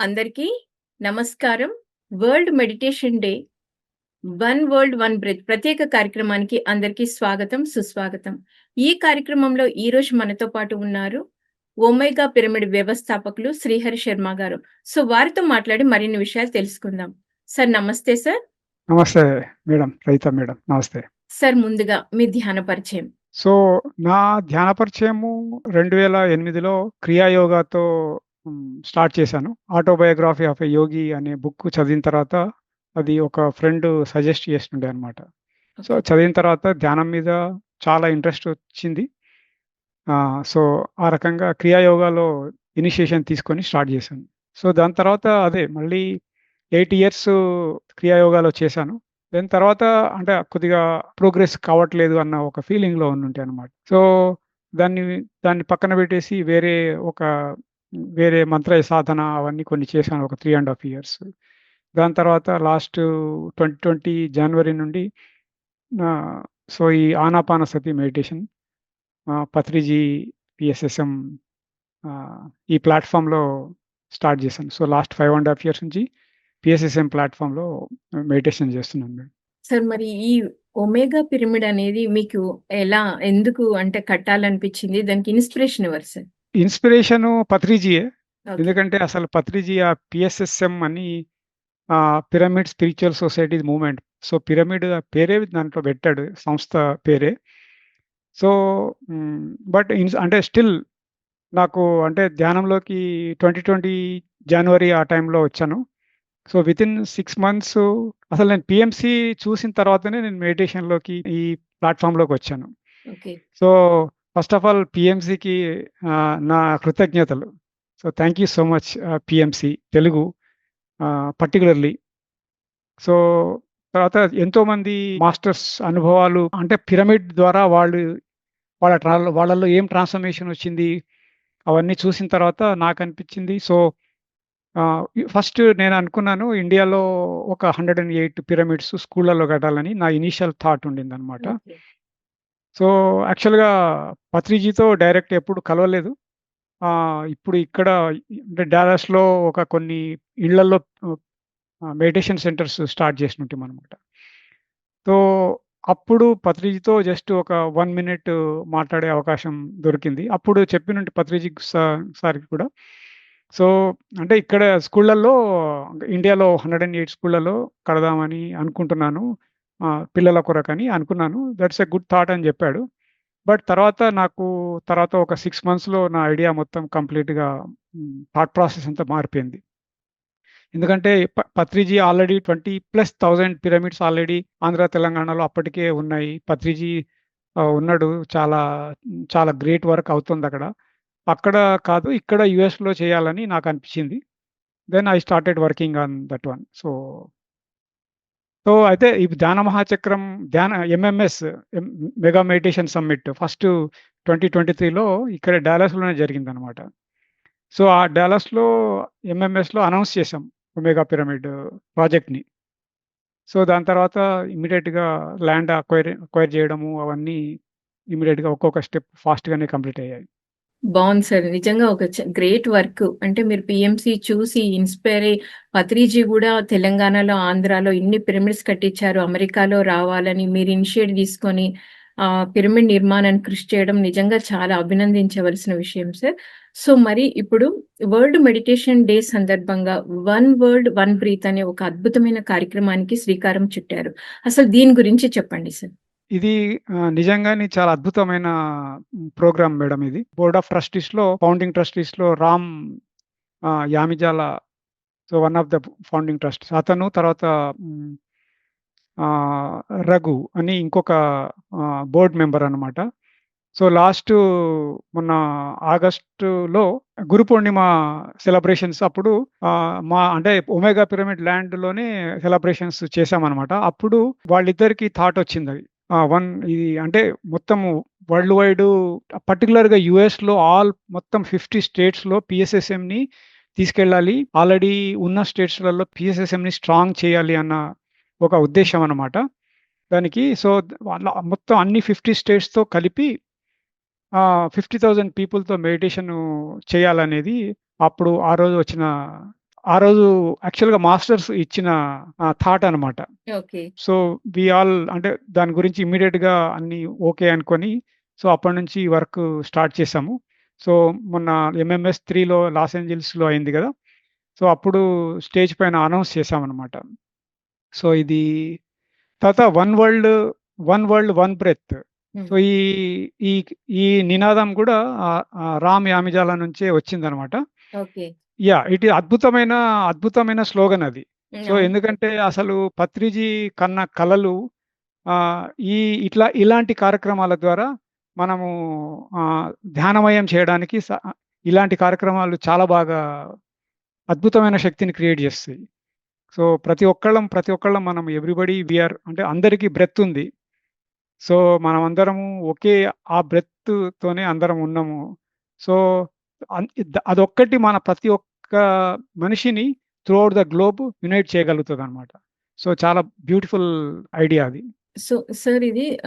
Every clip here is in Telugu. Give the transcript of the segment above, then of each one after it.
అందరికీ నమస్కారం. World meditation day, one world one breath ప్రత్యేక కార్యక్రమానికి అందరికీ స్వాగతం, సుస్వాగతం. ఈ కార్యక్రమంలో ఈరోజు మనతో పాటు ఉన్నారు ఒమేగా పిరమిడ్ వ్యవస్థాపకులు శ్రీహరి శర్మ గారు. సో, వారితో మాట్లాడి మరిన్ని విషయాలు తెలుసుకుందాం. సార్ నమస్తే సార్. నమస్తే మేడం. రహిత మేడం. నమస్తే. సార్ ముందుగా మీ ధ్యాన పరిచయం. సో, నా ధ్యాన పరిచయము 2008లో క్రియాయోగాతో హ్మ్, స్టార్ట్ చేశాను. 'ఆటోబయోగ్రఫీ ఆఫ్ ఎ యోగి' అనే బుక్ చదివిన తర్వాత అది ఒక ఫ్రెండ్ సజెస్ట్ చేస్తుండే అనమాట. సో. చదివిన తర్వాత ధ్యానం మీద చాలా ఇంట్రెస్ట్ వచ్చింది. సో, ఆ రకంగా క్రియాయోగాలో ఇనిషియేషన్ తీసుకొని స్టార్ట్ చేశాను. సో, దాని తర్వాత అదే మళ్ళీ 8 ఇయర్స్ క్రియాయోగాలో చేశాను. దాని తర్వాత అంటే కొద్దిగా ప్రోగ్రెస్ కావట్లేదు అన్న ఒక ఫీలింగ్‌లో ఉండుంటే అనమాట. సో, దాన్ని దాన్ని పక్కన పెట్టేసి వేరే ఒక వేరే మంత్ర సాధన అవన్నీ కొన్ని చేశాను ఒక త్రీ అండ్ హాఫ్ ఇయర్స్. దాని తర్వాత లాస్ట్ 2020 జనవరి నుండి సో, ఈ ఆనాపానసతి మెడిటేషన్ పత్రిజీ పిఎస్ఎస్ఎం ఈ ప్లాట్ఫామ్లో స్టార్ట్ చేశాను. So, last five and half years నుంచి పిఎస్ఎస్ఎం ప్లాట్ఫామ్లో మెడిటేషన్ చేస్తున్నాను మేడం. సార్ మరి ఈ ఒమేగా పిరమిడ్ అనేది మీకు ఎలా, ఎందుకు అంటే కట్టాలనిపించింది? దానికి ఇన్‌స్పిరేషన్ ఎవరు సార్? ఇన్‌స్పిరేషను పత్రిజీయే. ఎందుకంటే అసలు పత్రిజీ ఆ పిఎస్ఎస్ఎం అని pyramid spiritual societies movement. So, pyramid పేరే దాంట్లో పెట్టాడు. సంస్థ పేరే. సో, బట్ అంటే స్టిల్ నాకు అంటే ధ్యానంలోకి 2020 జనవరి ఆ టైంలో వచ్చాను. సో, వితిన్ 6 మంత్స్ అసలు నేను పీఎంసీ చూసిన తర్వాతనే నేను మెడిటేషన్‌లోకి ఈ ప్లాట్‌ఫార్మ్‌లోకి వచ్చాను. సో, ఫస్ట్ ఆఫ్ ఆల్ పిఎంసికి నా కృతజ్ఞతలు. So, thank you so much PMC Telugu particularly particularly. So, తర్వాత ఎంతోమంది మాస్టర్స్ అనుభవాలు అంటే పిరమిడ్ ద్వారా వాళ్ళు వాళ్ళ ట్రా వాళ్ళలో ఏం ట్రాన్స్‌ఫర్మేషన్ వచ్చింది అవన్నీ చూసిన తర్వాత నాకు అనిపించింది సో, ఫస్ట్ నేను అనుకున్నాను ఇండియాలో ఒక 108 పిరమిడ్స్ స్కూళ్ళలో కట్టాలని నా ఇనీషియల్ థాట్ ఉండింది అనమాట సో, యాక్చువల్‌గా పత్రిజీతో డైరెక్ట్ ఎప్పుడు కలవలేదు. ఆహ్, ఇప్పుడు ఇక్కడ అంటే డాలస్‌లో ఒక కొన్ని ఇళ్ళల్లో ఆహ్, మెడిటేషన్ సెంటర్స్ స్టార్ట్ చేసినుంటిమనమాట. సో, అప్పుడు పత్రిజీతో జస్ట్ ఒక 1 మినిట్ మాట్లాడే అవకాశం దొరికింది. అప్పుడు చెప్పినుంటి పత్రిజీ సా సార్‌కి కూడా. సో, అంటే ఇక్కడ స్కూళ్ళల్లో ఇండియాలో 108 స్కూళ్ళలో కడదామని అనుకుంటున్నాను. పిల్లల కొరకని అనుకున్నాను. దట్స్ ఎ గుడ్ థాట్ అని చెప్పాడు. బట్ తర్వాత నాకు తర్వాత ఒక సిక్స్ మంత్స్‌లో నా ఐడియా మొత్తం కంప్లీట్‌గా థాట్ ప్రాసెస్ అంతా మారిపోయింది. ఎందుకంటే Patriji already 20,000 pyramids already Andhra, తెలంగాణలో అప్పటికే ఉన్నాయి. పత్రిజీ ఉన్నాడు. చాలా చాలా గ్రేట్ వర్క్ అవుతుంది అక్కడ అక్కడ కాదు ఇక్కడ యూఎస్‌లో చేయాలని నాకు అనిపించింది then I started working on that one. So so, అయితే ఈ ధ్యాన మహాచక్రం ధ్యాన MMS M mega meditation summit first 2023లో ఇక్కడ డాలస్‌లోనే జరిగిందనమాట. సో, ఆ డాలస్‌లో ఎంఎంఎస్‌లో అనౌన్స్ చేసాం. ఒమేగా పిరమిడ్ ప్రాజెక్ట్‌ని. సో, దాని తర్వాత ఇమీడియట్గా ల్యాండ్ అక్వైర్ అక్వైర్ చేయడము అవన్నీ ఇమీడియట్గా ఒక్కొక్క స్టెప్ ఫాస్ట్‌గానే కంప్లీట్ అయ్యాయి. బాగుంది సార్. నిజంగా ఒక గ్రేట్ వర్క్. అంటే మీరు పిఎంసి చూసి ఇన్‌స్పైర్ అయ్యి పత్రిజీ కూడా తెలంగాణలో, ఆంధ్రాలో ఇన్ని పిరమిడ్స్ కట్టించారు. అమెరికాలో రావాలని మీరు ఇనిషియేట్ తీసుకొని ఆ పిరమిడ్ నిర్మాణాన్ని కృషి చేయడం నిజంగా చాలా అభినందించవలసిన విషయం సార్. సో, మరి ఇప్పుడు వరల్డ్ మెడిటేషన్ డే సందర్భంగా వన్ వరల్డ్ వన్ బ్రీత్ అనే ఒక అద్భుతమైన కార్యక్రమానికి శ్రీకారం చుట్టారు. అసలు దీని గురించి చెప్పండి సార్? ఇది నిజంగానే చాలా అద్భుతమైన ప్రోగ్రామ్ మేడం ఇది. బోర్డ్ ఆఫ్ ట్రస్టీస్‌లో founding ట్రస్టీస్‌లో Ram Yamijala so, one of the founding trustees అతను తర్వాత రఘు అని ఇంకొక బోర్డ్ మెంబర్ అనమాట. సో, లాస్ట్ మొన్న ఆగస్టులో గురు పూర్ణిమ సెలబ్రేషన్స్ అప్పుడు మా అంటే ఒమేగా పిరమిడ్ ల్యాండ్‌లోనే సెలబ్రేషన్స్ చేశామన్నమాట అప్పుడు వాళ్ళిద్దరికీ థాట్ వచ్చింది వన్ ఇది అంటే మొత్తము వరల్డ్ వైడ్ పర్టిక్యులర్‌గా యూఎస్‌లో ఆల్ మొత్తం 50 స్టేట్స్‌లో పిఎస్ఎస్ఎంని తీసుకెళ్ళాలి. ఆల్రెడీ ఉన్న స్టేట్స్‌లలో పిఎస్ఎస్ఎంని స్ట్రాంగ్ చేయాలి అన్న ఒక ఉద్దేశం అనమాట. దానికి సో, మొత్తం అన్ని 50 స్టేట్స్‌తో కలిపి ఫిఫ్టీ థౌజండ్ పీపుల్‌తో మెడిటేషన్ చేయాలనేది అప్పుడు ఆ రోజు వచ్చిన ఆ రోజు యాక్చువల్‌గా మాస్టర్స్ ఇచ్చిన థాట్ అనమాట. ఓకే. సో, వి ఆల్ అంటే దాని గురించి ఇమ్మీడియేట్‌గా అన్నీ ఓకే అనుకోని, సో, అప్పటినుంచి వర్క్ స్టార్ట్ చేశాము. సో, మొన్న ఎంఎంఎస్ 3లో లాస్ ఏంజెల్స్‌లో అయింది గదా! సో, అప్పుడు స్టేజ్ పైన అనౌన్స్ చేశామనమాట. సో, ఇది తర్వాత one world, one world, one breath. So. ఈ ఈ ఈ నినాదం ఆహ్, రామ్ యామిజాల నుంచే వచ్చిందనమాట. యాహ్! ఇట్ అద్భుతమైన, అద్భుతమైన స్లోగన్ అది. సో. ఎందుకంటే అసలు పత్రిజీ కన్న ఆహ్, ఈ ఇట్లా ఇలాంటి కార్యక్రమాల ద్వారా మనము ధ్యానమయం చేయడానికి ఇలాంటి కార్యక్రమాలు చాలా బాగా అద్భుతమైన శక్తిని క్రియేట్ చేస్తాయి. సో, ప్రతి ఒక్కళ్ళం, ప్రతి ఒక్కళ్ళం మనం ఎవ్రీబడీ వి ఆర్ అంటే అందరికీ బ్రెత్ ఉంది. సో, మనమందరము ఒకే ఆ బ్రెత్‌తోనే అందరం ఉన్నాము. సో, అదొక్కటి మన ప్రతి ఒక్క మనిషిని త్రూఔట్ ద గ్లోబ్ యునైట్ చేయగలుగుతదనమాట. సో, చాలా బ్యూటిఫుల్ ఐడియా అది. సో, సార్ ఇది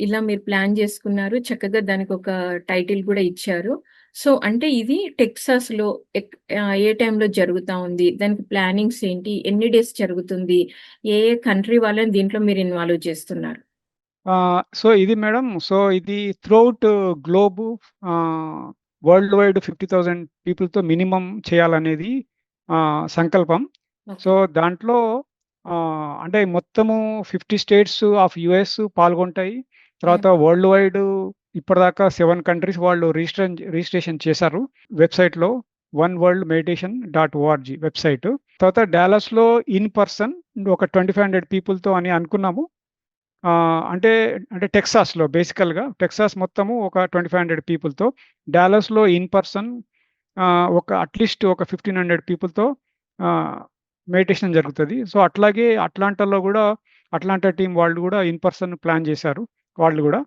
ఇలా మీరు ప్లాన్ చేసుకున్నారు. చక్కగా దానికొక టైటిల్ గూడా ఇచ్చారు. సో, అంటే ఇది టెక్సాస్‌లో ఎక్ ఆహ్, ఏ టైంలో జరుగుతా ఉంది? దానికి ప్లానింగ్స్ ఏంటి? ఎన్ని డేస్ జరుగుతుంది? ఏ ఏ కంట్రీ వాళ్ళని దీంట్లో మీరు ఇన్వాల్వ్ చేస్తున్నారు? సో, ఇది మేడం సో, ఇది త్రూఔట్ గ్లోబ్ వరల్డ్ వైడ్ 50,000 పీపుల్‌తో మినిమమ్ చేయాలనేది సంకల్పం. సో. దాంట్లో అంటే మొత్తము 50 స్టేట్స్ ఆఫ్ యూఎస్ పాల్గొంటాయి. తర్వాత. వరల్డ్ వైడ్ ఇప్పటిదాకా 7 కంట్రీస్ వాళ్ళు రిజిస్ట్రన్ రిజిస్ట్రేషన్ చేశారు. వెబ్‌సైట్‌లో one world meditation dot ORG website. తర్వాత డాలస్‌లో ఇన్ పర్సన్ ఒక 2500 పీపుల్‌తో అని అనుకున్నాము. అంటే, అంటే టెక్సాస్‌లో బేసికల్‌గా టెక్సాస్ మొత్తము ఒక 2500 పీపుల్‌తో, డాలస్‌లో ఇన్ పర్సన్ ఒక అట్‌లీస్ట్ ఒక 1500 పీపుల్‌తో మెడిటేషన్ జరుగుతుంది. సో, అట్లాగే అట్లాంటాలో కూడా అట్లాంటా టీం వాళ్ళు కూడా ఇన్ పర్సన్ ప్లాన్ చేశారు వాళ్ళు కూడా.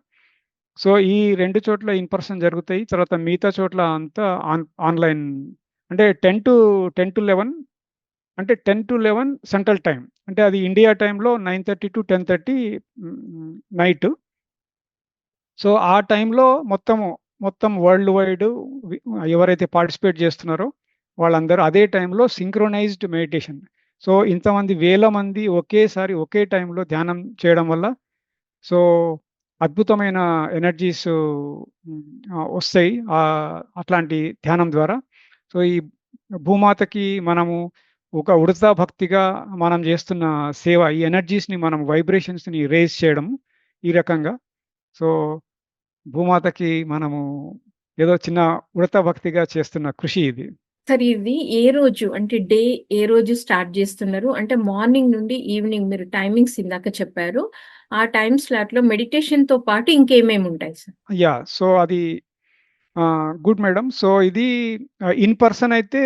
సో, ఈ రెండు చోట్ల ఇన్ పర్సన్ జరుగుతాయి. తర్వాత మిగతా చోట్ల అంతా ఆన్ ఆన్‌లైన్ అంటే 10-10-11 అంటే 10-11 సెంట్రల్ టైం అంటే అది ఇండియా టైంలో nine thirty to ten thirty night. So, ఆ టైంలో మొత్తము, మొత్తం వరల్డ్ వైడ్ ఎవరైతే పార్టిసిపేట్ చేస్తున్నారో వాళ్ళందరూ అదే టైంలో సింక్రోనైజ్డ్ మెడిటేషన్. సో, ఇంతమంది వేల మంది ఒకేసారి ఒకే టైంలో ధ్యానం చేయడం వల్ల సో, అద్భుతమైన ఎనర్జీస్ వస్తాయి. అట్లాంటి ధ్యానం ద్వారా. సో, ఈ భూమాతకి మనము ఒక ఉడతా భక్తిగా మనం చేస్తున్న సేవ ఈ ఎనర్జీస్‌ని మనం వైబ్రేషన్స్‌ని రైజ్ చేయడం ఈ రకంగా. సో, భూమాతకి మనము ఏదో చిన్న ఉడతా భక్తిగా చేస్తున్న కృషి ఇది. సార్ ఇది ఏ రోజు అంటే డే ఏ రోజు స్టార్ట్ చేస్తున్నారు? అంటే మార్నింగ్ నుండి ఈవినింగ్ మీరు టైమింగ్స్ ఇందాక చెప్పారు. ఆ టైమ్ స్లాట్‌లో మెడిటేషన్‌తో పాటు ఇంకేమేమి ఉంటాయి సార్? యాహ్! సో, అది గుడ్ మేడం. సో, ఇది ఇన్ పర్సన్ అయితే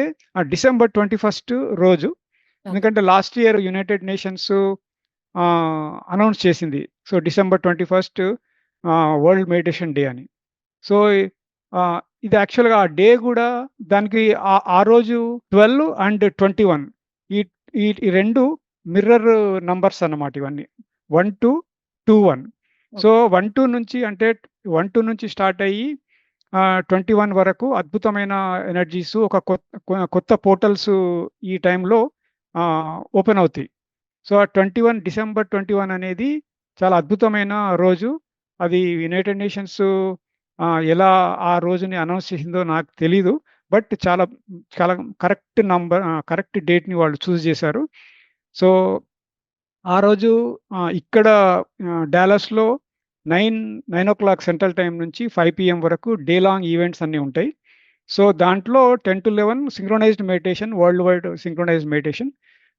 డిసెంబర్ 21 రోజు. ఓకే. ఎందుకంటే last year United Nations announce చేసింది. So, December 21 ah, world meditation day అని. సో, ఇది యాక్చువల్‌గా ఆ డే గూడా దానికి ఆ రోజు 12 అండ్ 21 ఈ ఈ ఈ 2 మిర్రర్ నంబర్స్ అన్నమాట ఇవన్నీ. 1-2-2-1 సో, ఓకే. 1-2 నుంచి అంటే 1-2 నుంచి స్టార్ట్ అయ్యి ట్వంటీ వన్ వరకు అద్భుతమైన ఎనర్జీస్ ఒక కొ కొత్త పోర్టల్స్ ఈ టైంలో ఓపెన్ అవుతాయి. సో, ఆ 21 డిసెంబర్ 21 అనేది చాలా అద్భుతమైన రోజు. అది యునైటెడ్ నేషన్స్ ఎలా ఆ రోజుని అనౌన్స్ చేసిందో నాకు తెలీదు. బట్ చాలా చాలా కరెక్ట్ నంబర్ కరెక్ట్ డేట్‌ని వాళ్ళు చూజ్ చేశారు. సో, ఆ రోజు ఇక్కడ డాలస్లో nine nine o'clock central time నుంచి ఫైవ్ పిఎం వరకు డే లాంగ్ ఈవెంట్స్ అన్నీ ఉంటాయి. సో, దాంట్లో 10-11 synchronised meditation worldwide synchronised meditation.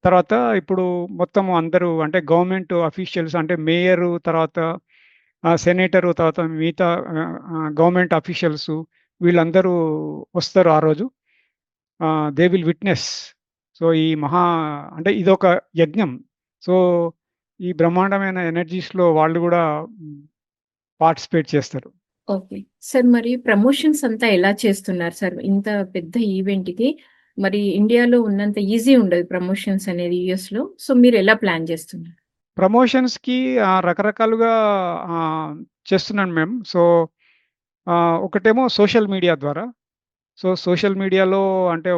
తర్వాత ఇప్పుడు మొత్తం అందరూ అంటే గవర్నమెంట్ అఫీషియల్స్ అంటే మేయరు తర్వాత సెనేటరు తర్వాత మిగతా గవర్నమెంట్ అఫీషియల్స్ వీళ్ళందరూ వస్తారు ఆ రోజు. They will witness. సో, ఈ మహా అంటే ఇదొక యజ్ఞం. సో, ఈ బ్రహ్మాండమైన ఎనర్జీస్‌లో వాళ్ళు కూడా పార్టిసిపేట్ చేస్తారు. ఓకే. సార్ మరి ప్రమోషన్స్ అంతా ఎలా చేస్తున్నారు సార్? ఇంత పెద్ద ఈవెంట్‌కి మరి ఇండియాలో ఉన్నంత ఈజీ ఉండదు ప్రమోషన్స్ అనేది యూఎస్‌లో. సో, మీరు ఎలా ప్లాన్ చేస్తున్నారు? ప్రమోషన్స్‌కి ఆహ్, రకరకాలుగా చేస్తున్నాను మేము. సో, ఒకటేమో సోషల్ మీడియా ద్వారా. సో, సోషల్ మీడియాలో అంటే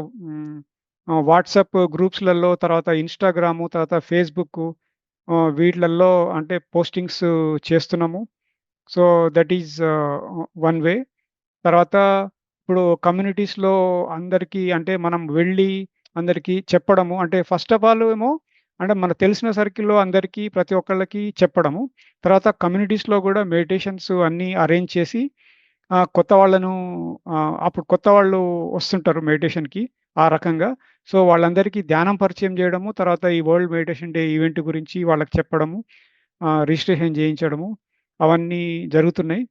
వాట్సాప్ గ్రూప్స్‌లలో తర్వాత ఇన్‌స్టాగ్రాము, తర్వాత ఫేస్‌బుక్కు ఆహ్, వీటిలల్లో అంటే పోస్టింగ్స్ చేస్తున్నాము. So, that is one way. తర్వాత ఇప్పుడు కమ్యూనిటీస్‌లో అందరికీ అంటే మనం వెళ్ళి అందరికీ చెప్పడము అంటే ఫస్ట్ ఆఫ్ ఆల్ ఏమో అంటే మనకు తెలిసిన సర్కిల్‌లో అందరికీ ప్రతి ఒక్కళ్ళకి చెప్పడము. తర్వాత కమ్యూనిటీస్‌లో కూడా మెడిటేషన్స్ అన్నీ అరేంజ్ చేసి కొత్త వాళ్ళను అప్పుడు కొత్త వాళ్ళు వస్తుంటారు మెడిటేషన్‌కి ఆ రకంగా. సో, వాళ్ళందరికీ ధ్యానం పరిచయం చేయడము తర్వాత ఈ వరల్డ్ మెడిటేషన్ డే ఈవెంట్ గురించి వాళ్ళకి చెప్పడము, రిజిస్ట్రేషన్ చేయించడము అవన్నీ జరుగుతున్నాయి.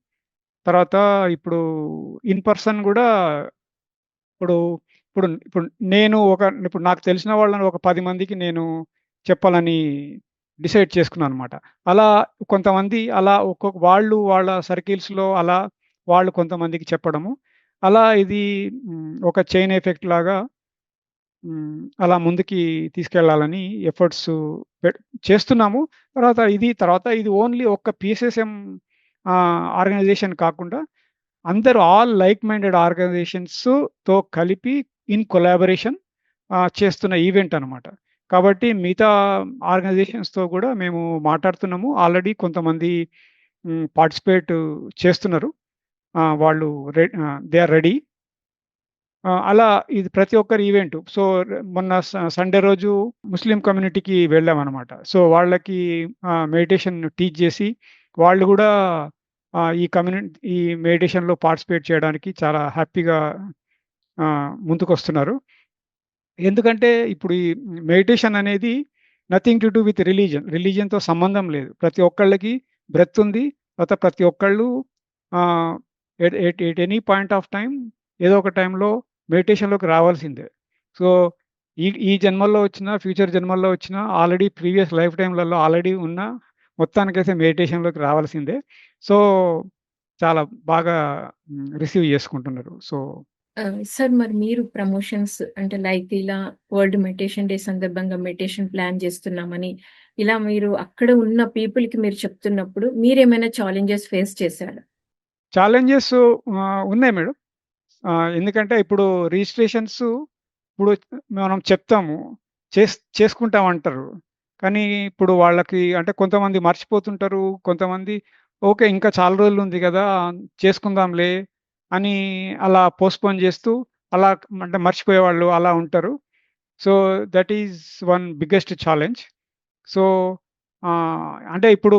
తర్వాత ఇప్పుడు ఇన్ పర్సన్ కూడా ఇప్పుడు ఇప్పుడు ఇప్పుడు నేను ఒక ఇప్పుడు నాకు తెలిసిన వాళ్ళని ఒక పది మందికి నేను చెప్పాలని డిసైడ్ చేసుకున్నాను అనమాట అలా కొంతమంది అలా ఒక్కొక్క వాళ్ళు వాళ్ళ సర్కిల్స్‌లో అలా వాళ్ళు కొంతమందికి చెప్పడము. అలా ఇది ఒక చైన్ ఎఫెక్ట్ లాగా అలా ముందుకి తీసుకెళ్ళాలని ఎఫర్ట్స్ చేస్తున్నాము. తర్వాత ఇది తర్వాత ఇది ఓన్లీ ఒక్క పిఎస్ఎస్ఎం ఆర్గనైజేషన్ కాకుండా అందరూ ఆల్ లైక్ మైండెడ్ ఆర్గనైజేషన్స్‌తో కలిపి ఇన్ కొలాబరేషన్ చేస్తున్న ఈవెంట్ అనమాట. కాబట్టి మిగతా ఆర్గనైజేషన్స్‌తో కూడా మేము మాట్లాడుతున్నాము. ఆల్రెడీ కొంతమంది పార్టిసిపేట్ చేస్తున్నారు. వాళ్ళు రె దే ఆర్ రెడీ. అలా ఇది ప్రతి ఒక్కరి ఈవెంట్ సో, మొన్న స సండే రోజు ముస్లిం కమ్యూనిటీకి వెళ్ళామనమాట. సో, వాళ్ళకి మెడిటేషన్ టీచ్ చేసి వాళ్ళు కూడా ఈ కమ్యూని ఈ మెడిటేషన్‌లో పార్టిసిపేట్ చేయడానికి చాలా హ్యాపీగా ముందుకు ముందుకొస్తున్నారు. ఎందుకంటే ఇప్పుడు ఈ మెడిటేషన్ అనేది nothing to do with religion రిలీజియన్‌తో సంబంధం లేదు. ప్రతి ఒక్కళ్ళకి బ్రెత్ ఉంది. తర్వాత ప్రతి ఒక్కళ్ళు at any point of time ఏదో ఒక టైంలో మెడిటేషన్‌లోకి రావాల్సిందే. సో, ఈ ఈ జన్మల్లో వచ్చినా, ఫ్యూచర్ జన్మల్లో వచ్చినా ఆల్రెడీ ప్రీవియస్ లైఫ్ టైమ్‌లలో ఆల్రెడీ ఉన్న మొత్తానికైతే మెడిటేషన్‌లోకి రావాల్సిందే. సో, చాలా బాగా రిసీవ్ చేసుకుంటున్నారు. సో సార్ మరి మీరు ప్రమోషన్స్ అంటే లైక్ ఇలా వరల్డ్ మెడిటేషన్ డే సందర్భంగా మెడిటేషన్ ప్లాన్ చేస్తున్నామని, ఇలా మీరు అక్కడ ఉన్న పీపుల్‌కి మీరు చెప్తున్నప్పుడు మీరేమైనా ఛాలెంజెస్ ఫేస్ చేసారా? ఛాలెంజెస్ ఉన్నాయి మేడం. ఎందుకంటే ఇప్పుడు రిజిస్ట్రేషన్స్ ఇప్పుడు మనం చెప్తాము. చేస్ చేసుకుంటామంటారు. కానీ ఇప్పుడు వాళ్ళకి అంటే కొంతమంది మర్చిపోతుంటారు. కొంతమంది ఓకే. ఇంకా చాలా రోజులు ఉంది కదా చేసుకుందాంలే అని అలా పోస్ట్‌పోన్ చేస్తూ అలా అంటే మర్చిపోయేవాళ్ళు అలా ఉంటారు. So, that is one biggest challenge. So, అంటే ఇప్పుడు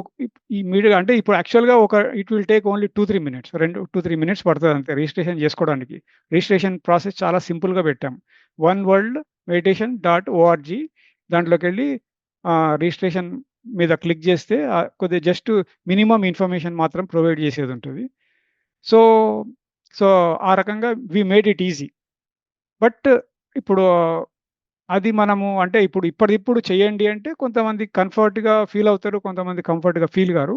ఈ మీడియా అంటే ఇప్పుడు యాక్చువల్‌గా ఒక it will take only 2, 3 minutes. 2, 2, 3 minutes పడుతుంది అంతే రిజిస్ట్రేషన్ చేసుకోవడానికి. రిజిస్ట్రేషన్ ప్రాసెస్ చాలా సింపుల్‌గా పెట్టాం. One world meditation dot ORG దాంట్లోకెళ్ళి వెళ్ళి రిజిస్ట్రేషన్ మీద క్లిక్ చేస్తే కొద్దిగా జస్ట్ మినిమమ్ ఇన్ఫర్మేషన్ మాత్రం ప్రొవైడ్ చేసేది ఉంటుంది సో, సో, ఆ రకంగా we made it easy. But ఇప్పుడు అది మనము అంటే ఇప్పుడు ఇప్పటిప్పుడు చేయండి అంటే కొంతమంది కంఫర్ట్‌గా ఫీల్ అవుతారు. కొంతమంది కంఫర్ట్‌గా ఫీల్ గారు.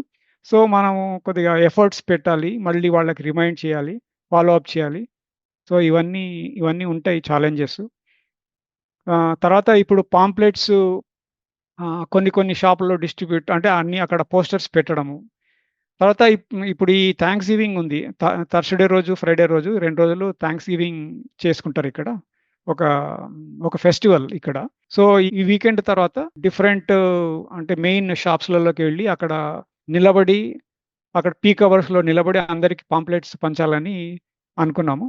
సో, మనము కొద్దిగా ఎఫర్ట్స్ పెట్టాలి. మళ్ళీ వాళ్ళకి రిమైండ్ చేయాలి. ఫాలో అప్ చేయాలి. సో, ఇవన్నీ ఇవన్నీ ఉంటాయి ఛాలెంజెస్. తర్వాత ఇప్పుడు పాంప్లెట్స్ కొన్ని కొన్ని షాపుల్లో డిస్ట్రిబ్యూట్ అంటే అన్నీ అక్కడ పోస్టర్స్ పెట్టడము. తర్వాత ఇప్పుడు ఈ థ్యాంక్స్ గివింగ్ ఉంది. థర్స్‌డే రోజు, ఫ్రైడే రోజు రెండు రోజులు థ్యాంక్స్ గివింగ్ చేసుకుంటారిక్కడ. ఒక ఒక ఫెస్టివల్ ఇక్కడ. సో, ఈ వీకెండ్ తర్వాత డిఫరెంట్ అంటే మెయిన్ షాప్స్‌లలోకి వెళ్ళి అక్కడ నిలబడి అక్కడ పీక్ అవర్స్‌లో నిలబడి అందరికి పాంప్లెట్స్ పంచాలని అనుకున్నాము.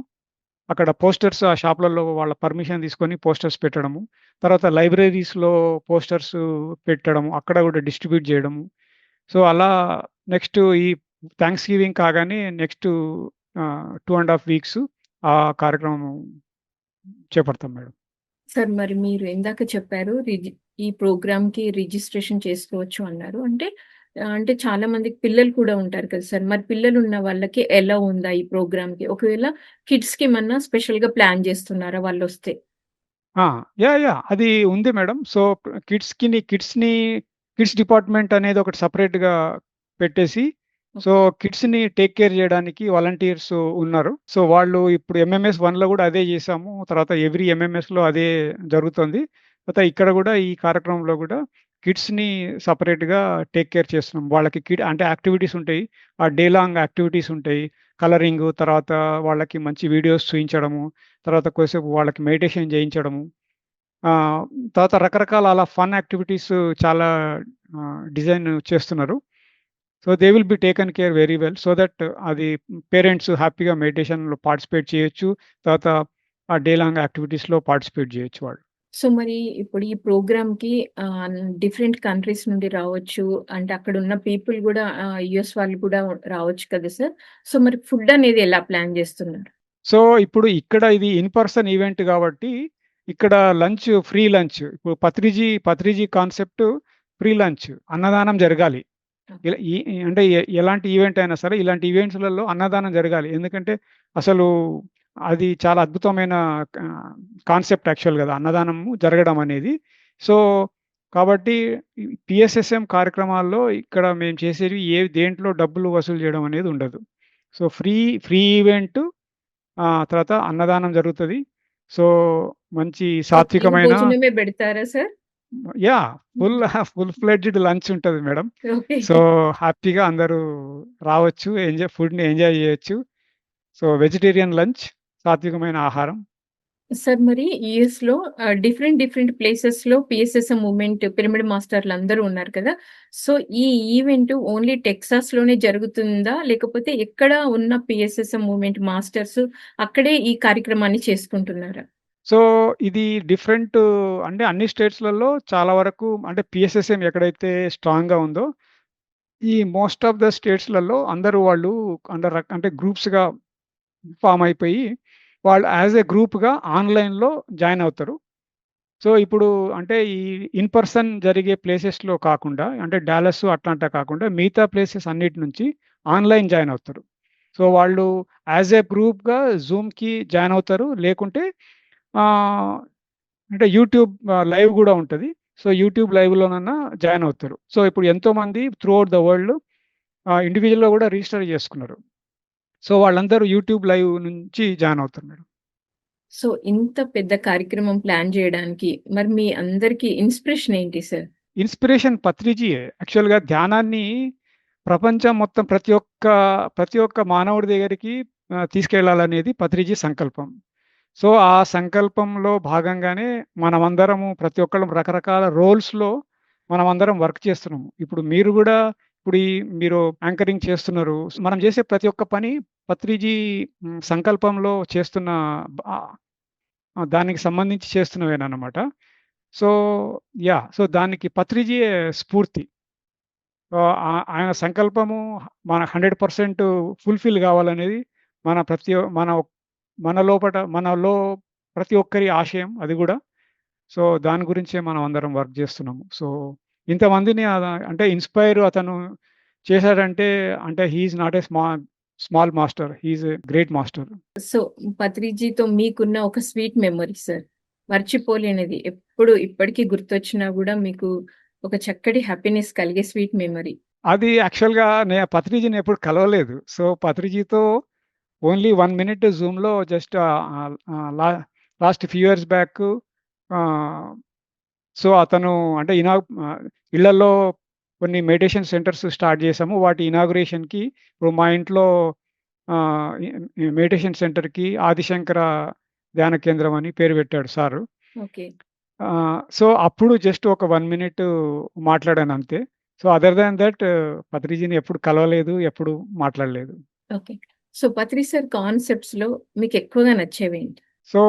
అక్కడ పోస్టర్స్ ఆ షాపులలో వాళ్ళ పర్మిషన్ తీసుకొని పోస్టర్స్ పెట్టడము. తర్వాత లైబ్రరీస్‌లో పోస్టర్స్ పెట్టడము. అక్కడ కూడా డిస్ట్రిబ్యూట్ చేయడము. సో, అలా నెక్స్ట్ ఈ థ్యాంక్స్ గివింగ్ కాగానే next two and half weeks ఆ కార్యక్రమం చేపడతాం మేడం. సార్ మరి మీరు ఇందాక చెప్పారు ఈ ప్రోగ్రామ్‌కి రిజిస్ట్రేషన్ చేసుకోవచ్చు అన్నారు. అంటే అంటే చాలా మందికి పిల్లలు కూడా ఉంటారు కదా సార్! మరి పిల్లలున్న వాళ్ళకి ఎలౌ ఉందా ఈ ప్రోగ్రామ్‌కి? ఒకవేళ కిడ్స్‌కి ఏమన్నా స్పెషల్‌గా ప్లాన్ చేస్తున్నారా వాళ్ళొస్తే? ఆ! యాహ్! యాహ్! అది ఉంది మేడం. సో, కిడ్స్‌కిని కిడ్స్‌ని కిడ్స్ డిపార్ట్‌మెంట్ అనేది ఒకటి సెపరేట్‌గా పెట్టేసి, సో, కిడ్స్ కిడ్స్‌ని టేక్ కేర్ చేయడానికి వాలంటీర్స్ ఉన్నారు. సో, వాళ్ళు ఇప్పుడు ఎంఎంఎస్ 1లో కూడా అదే చేశాము. తర్వాత ఎవ్రీ ఎంఎంఎస్‌లో అదే జరుగుతుంది. తర్వాత ఇక్కడ కూడా ఈ కార్యక్రమంలో కూడా కిడ్స్‌ని సెపరేట్‌గా టేక్ కేర్ చేస్తున్నాం. వాళ్ళకి కిడ్ అంటే యాక్టివిటీస్ ఉంటాయి. ఆ డే లాంగ్ యాక్టివిటీస్ ఉంటాయి. కలరింగు తర్వాత వాళ్ళకి మంచి వీడియోస్ చూయించడము. తర్వాత కొద్దిసేపు వాళ్ళకి మెడిటేషన్ చేయించడము. తర్వాత రకరకాల అలా ఫన్ యాక్టివిటీస్ చాలా డిజైన్ చేస్తున్నారు. So, they will be taken care very well. So that అది పేరెంట్స్ హ్యాపీగా మెడిటేషన్‌లో పార్టిసిపేట్ చేయొచ్చు. తర్వాత ఆ డే లాంగ్ యాక్టివిటీస్‌లో పార్టిసిపేట్ చేయొచ్చు వాళ్ళు. సో, మరి ఇప్పుడు ఈ ప్రోగ్రామ్‌కి ఆహ్, డిఫరెంట్ కంట్రీస్ నుండి రావచ్చు. అంటే అక్కడున్న పీపుల్ గూడా ఆహ్, యూఎస్ వాళ్ళు కూడా రావచ్చు కదా సార్! సో, మరి ఫుడ్ అనేది ఎలా ప్లాన్ జేస్తున్నారు? సో, ఇప్పుడు ఇక్కడ ఇది ఇన్ పర్సన్ ఈవెంట్ గాబట్టి, ఇక్కడ లంచ్ ఫ్రీ లంచ్. ఇప్పుడు Patriji, Patriji concept free lunch. అన్నదానం జరగాలి. ఇలా ఈ అంటే ఎలాంటి ఈవెంట్ అయినా సరే ఇలాంటి ఈవెంట్స్‌లలో అన్నదానం జరగాలి. ఎందుకంటే అసలు అది చాలా అద్భుతమైన కాన్సెప్ట్ యాక్చువల్ గదా! అన్నదానము జరగడం అనేది. సో, కాబట్టి పీఎస్ఎస్ఎం కార్యక్రమాల్లో ఇక్కడ మేము చేసేవి ఏ దేంట్లో డబ్బులు వసూలు చేయడం అనేది ఉండదు. సో, ఫ్రీ ఫ్రీ ఈవెంట్ తర్వాత అన్నదానం జరుగుతది. సో, మంచి సాత్వికమైన బెడతారా sir? Yeah! Full full fledged lunch ఉంటది మేడం. సో, హ్యాపీగా అందరూ రావచ్చు. ఎంజాయ్ ఫుడ్‌ని ఎంజాయ్ జేయొచ్చు. సో, వెజిటేరియన్ లంచ్ సాత్వికమైన ఆహారం. సార్ మరి యూఎస్‌లో ఆహ్, డిఫరెంట్ డిఫరెంట్ ప్లేసెస్‌లో పీఎస్ఎస్ఎం మూవ్‌మెంట్ పిరమిడ్ మాస్టర్‌లు అందరూ ఉన్నారు కదా! సో, ఈ ఈవెంట్ ఓన్లీ టెక్సాస్‌లోనే జరుగుతుందా? లేకపోతే ఎక్కడ ఉన్న పీఎస్ఎస్ఎం మూవ్‌మెంట్ మాస్టర్స్ అక్కడే ఈ కార్యక్రమాన్ని చేసుకుంటున్నారా? సో, ఇది డిఫరెంట్ అంటే అన్ని స్టేట్స్‌లలో చాలా వరకు అంటే పిఎస్ఎస్ఎం ఎక్కడైతే స్ట్రాంగ్‌గా ఉందో, ఈ మోస్ట్ ఆఫ్ ద స్టేట్స్‌లలో అందరూ వాళ్ళు అండర్ అంటే గ్రూప్స్‌గా ఫామ్ అయిపోయి, వాళ్ళు యాస్ ఎ గ్రూప్‌గా ఆన్‌లైన్‌లో జాయిన్ అవుతారు. సో, ఇప్పుడు అంటే ఈ ఇన్ పర్సన్ జరిగే ప్లేసెస్‌లో కాకుండా అంటే డాలస్, అట్లాంటా కాకుండా మిగతా ప్లేసెస్ అన్నిటి నుంచి ఆన్‌లైన్ జాయిన్ అవుతారు. సో, వాళ్ళు యాస్ ఏ గ్రూప్‌గా జూమ్‌కి జాయిన్ అవుతారు. లేకుంటే అంటే యూట్యూబ్ లైవ్ గూడా ఉంటది. సో, యూట్యూబ్ లైవ్‌లోనన్నా జాయిన్ అవుతారు. సో, ఇప్పుడు ఎంతోమంది త్రూ ఔట్ ద వరల్డ్ ఆహ్, ఇండివిడ్యువల్‌గా గూడా రిజిస్టర్ చేసుకున్నారు. సో, వాళ్ళందరూ యూట్యూబ్ లైవ్ నుంచి జాయిన్ అవుతారు మేడం. సో, ఇంత పెద్ద కార్యక్రమం ప్లాన్ జేయడానికి మరి మీ అందరికి ఇన్‌స్పిరేషన్ ఏంటి సార్? ఇన్‌స్పిరేషన్ పత్రిజీయే. యాక్చువల్‌గా ధ్యానాన్ని ప్రపంచం మొత్తం ప్రతి ఒక్క ప్రతి ఒక్క మానవుడి దగ్గరికి తీసుకెళ్ళాలనేది పత్రిజీ సంకల్పం. సో, ఆ సంకల్పంలో భాగంగానే మనమందరము ప్రతి ఒక్కళ్ళం రకరకాల రోల్స్‌లో మనమందరం వర్క్ చేస్తున్నాము. ఇప్పుడు మీరు కూడా ఇప్పుడు ఈ మీరు యాంకరింగ్ చేస్తున్నారు. మనం చేసే ప్రతి ఒక్క పని పత్రిజీ సంకల్పంలో చేస్తున్న దానికి సంబంధించి చేస్తున్నవేనమాట సో, యా సో, దానికి పత్రిజీ స్ఫూర్తి. ఆయన సంకల్పము మన 100% ఫుల్‌ఫిల్ కావాలనేది మన ప్రతి మన మన లోపట మనలో ప్రతి ఒక్కరి ఆశయం అది గూడా. సో, దాని గురించే మనం అందరం వర్క్ జేస్తున్నాము. సో, ఇంతమందిని అంటే ఇన్‌స్పైర్ అతను చేశాడంటే అంటే he is not a sma small master. He is a great master. So, పత్రిజీతో మీకున్న ఒక స్వీట్ మెమరీ సార్. మర్చిపోలేనిది. ఎప్పుడు ఇప్పటికి గుర్తొచ్చినా గూడా మీకు ఒక చక్కటి హ్యాపీనెస్ కలిగే స్వీట్ మెమరీ. అది యాక్చువల్‌గా నే పత్రిజీని ఎప్పుడు కలవలేదు. సో, పత్రిజీతో ఓన్లీ 1 మినిట్ జూమ్‌లో just la last few years back so, అతను అంటే ఇనా ఆహ్, ఇళ్ళల్లో కొన్ని మెడిటేషన్ సెంటర్స్ స్టార్ట్ చేసాము. వాటి ఇనాగురేషన్‌కి ఇప్పుడు మా ఇంట్లో మెడిటేషన్ సెంటర్‌కి ఆదిశంకర ధ్యాన కేంద్రం అని పేరు పెట్టాడు సారు. సో, అప్పుడు జస్ట్ ఒక 1 మినిట్ మాట్లాడానంతే. సో, అదర్ దాన్ థట్ పత్రిజీని ఎప్పుడు కలవలేదు. ఎప్పుడు మాట్లాడలేదు. ఓకే. సో, పత్రి సార్ కాన్సెప్ట్స్‌లో మీకెక్కువగా నచ్చేవేంటి? సో,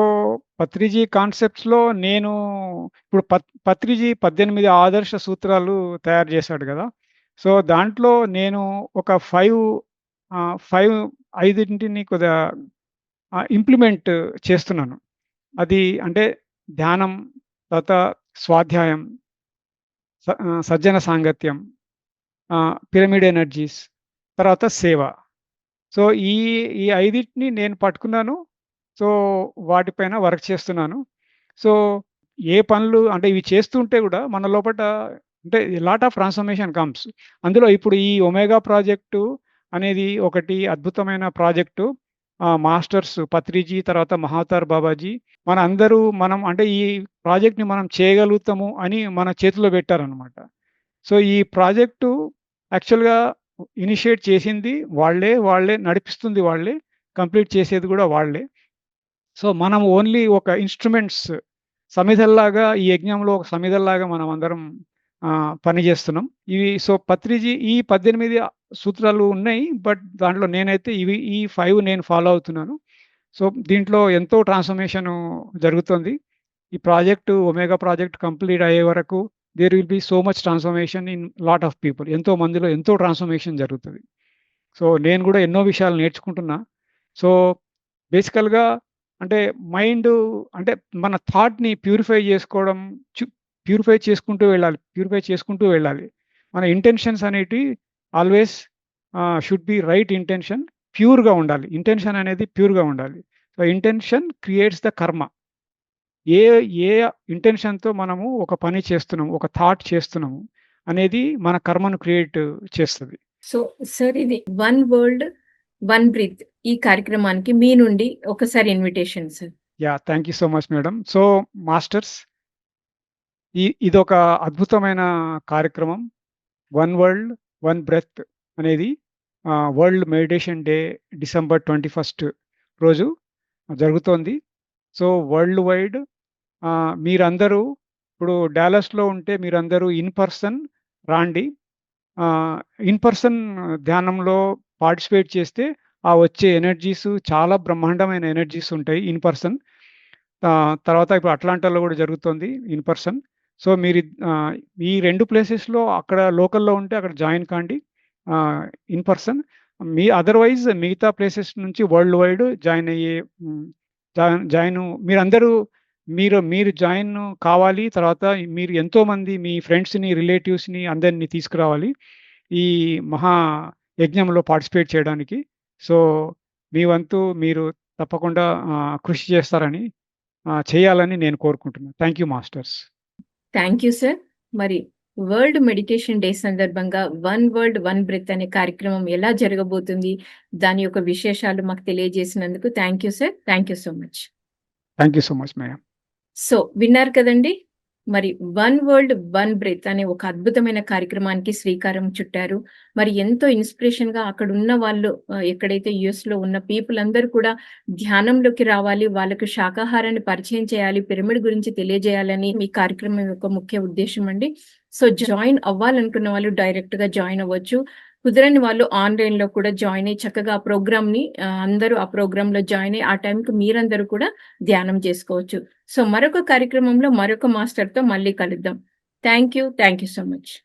పత్రిజీ కాన్సెప్ట్స్‌లో నేను ఇప్పుడు పత్ పత్రిజీ 18 ఆదర్శ సూత్రాలు తయారు చేశాడు కదా సో, దాంట్లో నేను ఒక ఫైవ్ ఫైవ్ ఐదింటిని కొద్దిగా ఇంప్లిమెంట్ చేస్తున్నాను. అది అంటే ధ్యానం, తర్వాత స్వాధ్యాయం, సజ్జన సాంగత్యం, పిరమిడ్ ఎనర్జీస్, తర్వాత సేవ. సో, ఈ ఈ ఐదింటిని నేను పట్టుకున్నాను. సో, వాటిపైన వర్క్ చేస్తున్నాను. సో, ఏ పనులు అంటే ఇవి చేస్తుంటే కూడా మన లోపట అంటే లాట్ ఆఫ్ ట్రాన్స్‌ఫర్మేషన్ కమ్స్. అందులో ఇప్పుడు ఈ ఒమేగా ప్రాజెక్టు అనేది ఒకటి అద్భుతమైన ప్రాజెక్టు. మాస్టర్స్ పత్రిజీ, తర్వాత మహాతార్ బాబాజీ మన అందరూ మనం అంటే ఈ ప్రాజెక్ట్‌ని మనం చేయగలుగుతాము అని మన చేతిలో పెట్టారనమాట. సో, ఈ ప్రాజెక్టు యాక్చువల్‌గా ఇనిషియేట్ చేసింది వాళ్ళే. వాళ్ళే నడిపిస్తుంది వాళ్ళే. కంప్లీట్ చేసేది కూడా వాళ్ళే. సో, మనం ఓన్లీ ఒక ఇన్‌స్ట్రుమెంట్స్ సమిధల్లాగా ఈ యజ్ఞంలో ఒక సమిధల్లాగా మనం అందరం పనిచేస్తున్నాం పని చేస్తున్నాం ఇవి సో పత్రిజీ ఈ పద్దెనిమిది సూత్రాలు ఉన్నాయి బట్ దాంట్లో నేనైతే ఇవి ఈ ఫైవ్ నేను ఫాలో అవుతున్నాను సో దీంట్లో ఎంతో ట్రాన్స్ఫర్మేషన్ జరుగుతుంది ఈ ప్రాజెక్ట్ ఒమేగా ప్రాజెక్ట్ కంప్లీట్ అయ్యే వరకు there will be so much transformation in lot of people ఎంతో మందిలో ఎంతో ట్రాన్స్ఫర్మేషన్ జరుగుతుంది. సో నేను కూడా ఎన్నో విషయాలు నేర్చుకుంటున్నా. సో బేసికల్గా అంటే మైండ్ అంటే మన థాట్ని ప్యూరిఫై చేసుకోవడం ప్యూరిఫై చేసుకుంటూ వెళ్ళాలి ప్యూరిఫై చేసుకుంటూ వెళ్ళాలి. మన ఇంటెన్షన్స్ అనేటి always should be right intention ప్యూర్గా ఉండాలి. ఇంటెన్షన్ అనేది ప్యూర్గా ఉండాలి. సో ఇంటెన్షన్ క్రియేట్స్ ద కర్మ ఏ ఏ ఇంటెన్షన్తో మనము ఒక పని చేస్తున్నాము ఒక థాట్ చేస్తున్నాము అనేది మన కర్మను క్రియేట్ చేస్తుంది. సో సార్ ఇది వన్ వరల్డ్ వన్ బ్రీత్ ఈ కార్యక్రమానికి మీ నుండి ఒకసారి invitation sir yeah thank you so much madam so masters ఈ ఇదొక అద్భుతమైన కార్యక్రమం. వన్ వరల్డ్ వన్ బ్రెత్ అనేది world meditation day December twenty first రోజు జరుగుతోంది. సో వరల్డ్ వైడ్ మీరందరూ ఇప్పుడు డాలస్లో ఉంటే మీరందరూ ఇన్ పర్సన్ రాండి. ఇన్ పర్సన్ ధ్యానంలో పార్టిసిపేట్ చేస్తే ఆ వచ్చే ఎనర్జీస్ చాలా బ్రహ్మాండమైన ఎనర్జీస్ ఉంటాయి ఇన్ పర్సన్. తర్వాత ఇప్పుడు అట్లాంటాలో కూడా జరుగుతుంది ఇన్ పర్సన్. సో మీరు ఈ రెండు ప్లేసెస్లో అక్కడ లోకల్లో ఉంటే అక్కడ జాయిన్ కాండి. In person. మీ అదర్వైజ్ మిగతా ప్లేసెస్ నుంచి వరల్డ్ వైడ్ జాయిన్ అయ్యే జాయిన్ మీరందరూ మీరు మీరు జాయిన్ కావాలి తర్వాత మీరు ఎంతోమంది మీ ఫ్రెండ్స్ని రిలేటివ్స్ని అందరినీ తీసుకురావాలి ఈ మహా యజ్ఞంలో పార్టిసిపేట్ చేయడానికి. సో మీ వంతు మీరు తప్పకుండా కృషి చేస్తారని చేయాలని నేను కోరుకుంటున్నాను thank you masters. Thank you sir. మరి వరల్డ్ మెడిటేషన్ డే సందర్భంగా వన్ వరల్డ్ వన్ బ్రెత్ అనే కార్యక్రమం ఎలా జరగబోతుంది? దాని యొక్క విశేషాలు మాకు తెలియజేసినందుకు thank you sir. Thank you so much. Thank you so much madam. So విన్నారు కదండి? మరి వన్ వరల్డ్ వన్ బ్రెత్ అనే ఒక అద్భుతమైన కార్యక్రమానికి శ్రీకారం చుట్టారు. మరి ఎంతో ఇన్స్పిరేషన్గా అక్కడ ఉన్న వాళ్ళు ఎక్కడైతే యుఎస్లో ఉన్న పీపుల్ అందరూ కూడా ధ్యానంలోకి రావాలి వాళ్ళకు శాకాహారాన్ని పరిచయం చేయాలి పిరమిడ్ గురించి తెలియజేయాలని మీ కార్యక్రమం యొక్క ముఖ్య ఉద్దేశం అండి. సో జాయిన్ అవ్వాలనుకున్న వాళ్ళు డైరెక్ట్గా జాయిన్ అవ్వచ్చు. కుదరని వాళ్ళు ఆన్లైన్లో కూడా జాయిన్ అయ్యి చక్కగా ఆ ప్రోగ్రామ్ని అందరూ ఆ ప్రోగ్రామ్లో జాయిన్ అయ్యి ఆ టైంకి మీరందరూ కూడా ధ్యానం చేసుకోవచ్చు. సో మరొక కార్యక్రమంలో మరొక మాస్టర్తో మళ్ళీ కలుద్దాం. Thank you thank you so much